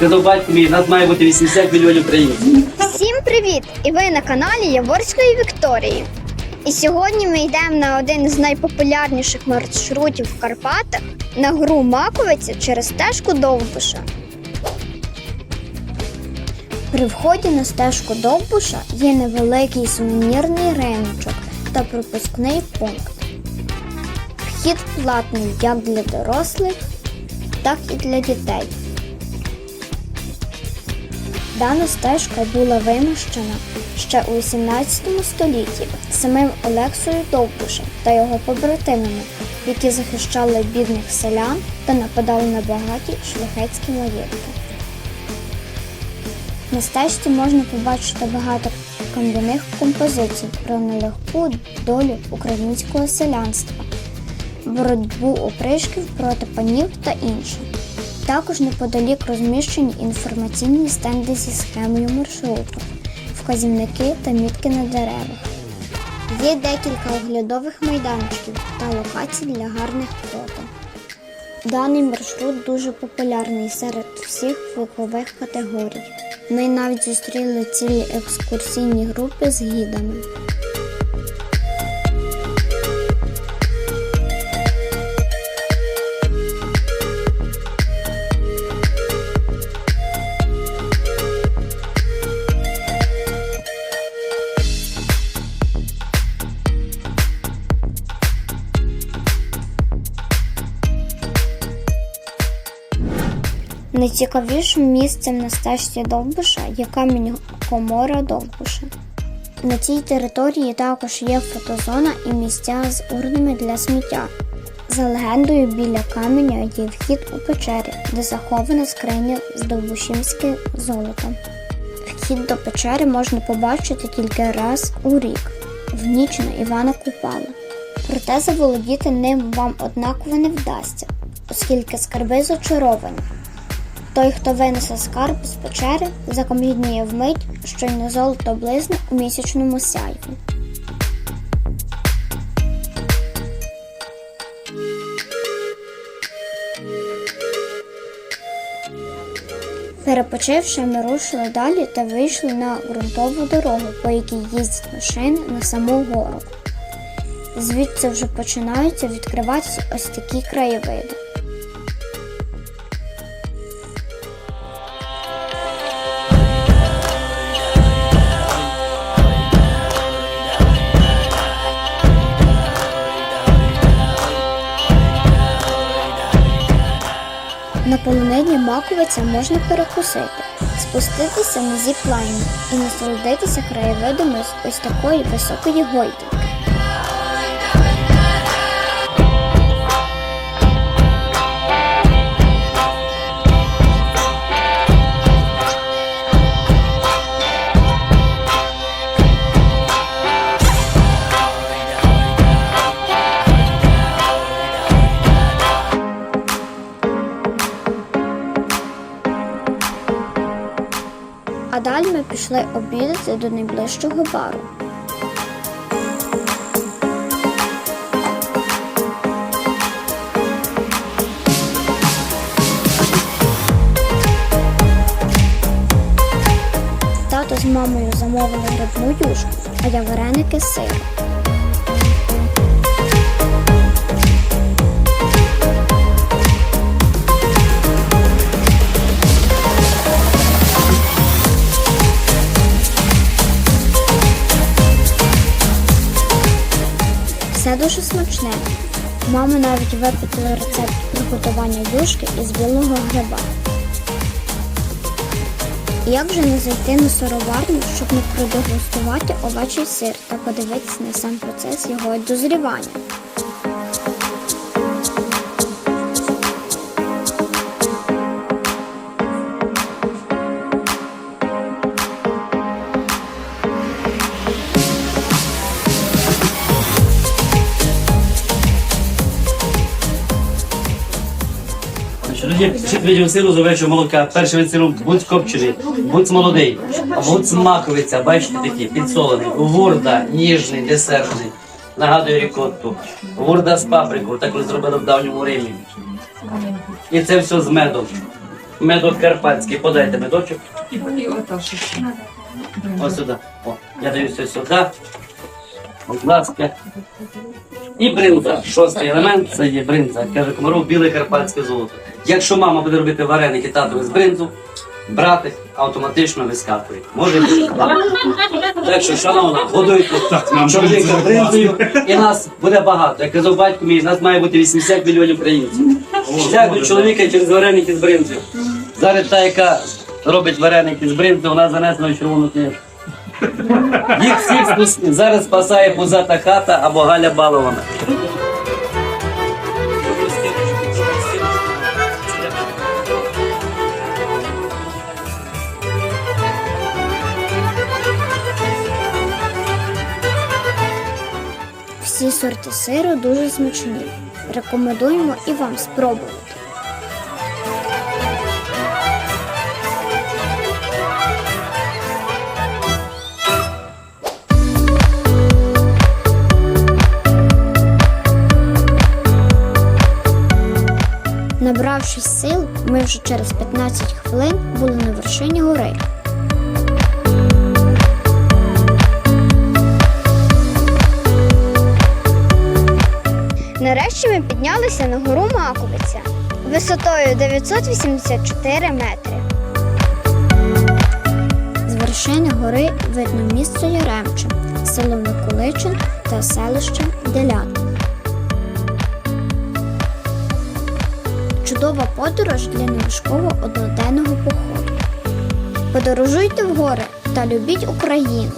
Казав батько мій, нас має бути 80 мільйонів українців. Всім привіт! І ви на каналі Яворської Вікторії. І сьогодні ми йдемо на один з найпопулярніших маршрутів в Карпатах на гру Маковиця через стежку Довбуша. При вході на стежку Довбуша є невеликий сувенірний риночок та пропускний пункт. Вхід платний як для дорослих, так і для дітей. Дана стежка була вимощена ще у 18 столітті самим Олексою Довбушем та його побратимами, які захищали бідних селян та нападали на багаті шляхетські маєтки. На стежці можна побачити багато кам'яних композицій про нелегку долю українського селянства, боротьбу опришків проти панів та інше. Також неподалік розміщені інформаційні стенди зі схемою маршруту, вказівники та мітки на деревах. Є декілька оглядових майданчиків та локацій для гарних фото. Даний маршрут дуже популярний серед всіх вікових категорій. Ми навіть зустріли цілі екскурсійні групи з гідами. Найцікавішим місцем на стежці Довбуша є камінь комора Довбуша. На цій території також є фотозона і місця з урнами для сміття. За легендою, біля каменя є вхід у печері, де захована скриня з довбушівським золотом. Вхід до печери можна побачити тільки раз у рік, в ніч на Івана Купала. Проте заволодіти ним вам однаково не вдасться, оскільки скарби зачаровані. Той, хто винесе скарб з печери, закам'яніє вмить, щойно золото близне у місячному сяйві. Перепочивши, ми рушили далі та вийшли на ґрунтову дорогу, по якій їздять машини на саму гору. Звідси вже починаються відкриватися ось такі краєвиди. На полонині Маковиця можна перекусити, спуститися на зіплайні і насолодитися краєвидами з ось такої високої гойдалки. А далі ми пішли обідати до найближчого бару. Тато з мамою замовили грибну юшку, а я вареники з сиром. Дуже смачне. Мама навіть випитала рецепт приготування юшки із білого гриба. Як же не зайти на сироварню, щоб не продегустувати овечий сир та подивитися на сам процес його дозрівання? Пишіть видів сиру з молока. Перший вид сиру будь копчений, будь молодий, будь маковиця, бачите такі, підсолений, вурда, ніжний, десертний. Нагадую рікотту. Вурда з паприкою, так зробили в давньому Римі. І це все з медом. Медок карпатський. Подайте медочок. Ось сюди. О, я даю все сюди. Будь ласка. І бринза. Шостий елемент це є бринза. Каже Комаров, біле карпатське золото. Якщо мама буде робити вареники татові з бринзу, братик автоматично вискакує. Може бути. так. Що, шановна, годуйте чоловіка бринзою, і нас буде багато. Як казав батько мій, нас має бути 80 мільйонів українців. Дякую чоловіка через вареники з бринзою. Зараз та, яка робить вареники з бринзою, вона занесла в червону книжку. Їх всіх зараз спасає пузата хата або Галя Балована. Всі сорти сиру дуже смачні. Рекомендуємо і вам спробувати. Набравшись сил, ми вже через 15 хвилин були на вершині гори. Нарешті ми піднялися на гору Маковиця висотою 984 метри. З вершини гори видно місто Яремче, село Миколичин та селище Делят. Подорож для неважкого одноденного походу. Подорожуйте в гори та любіть Україну.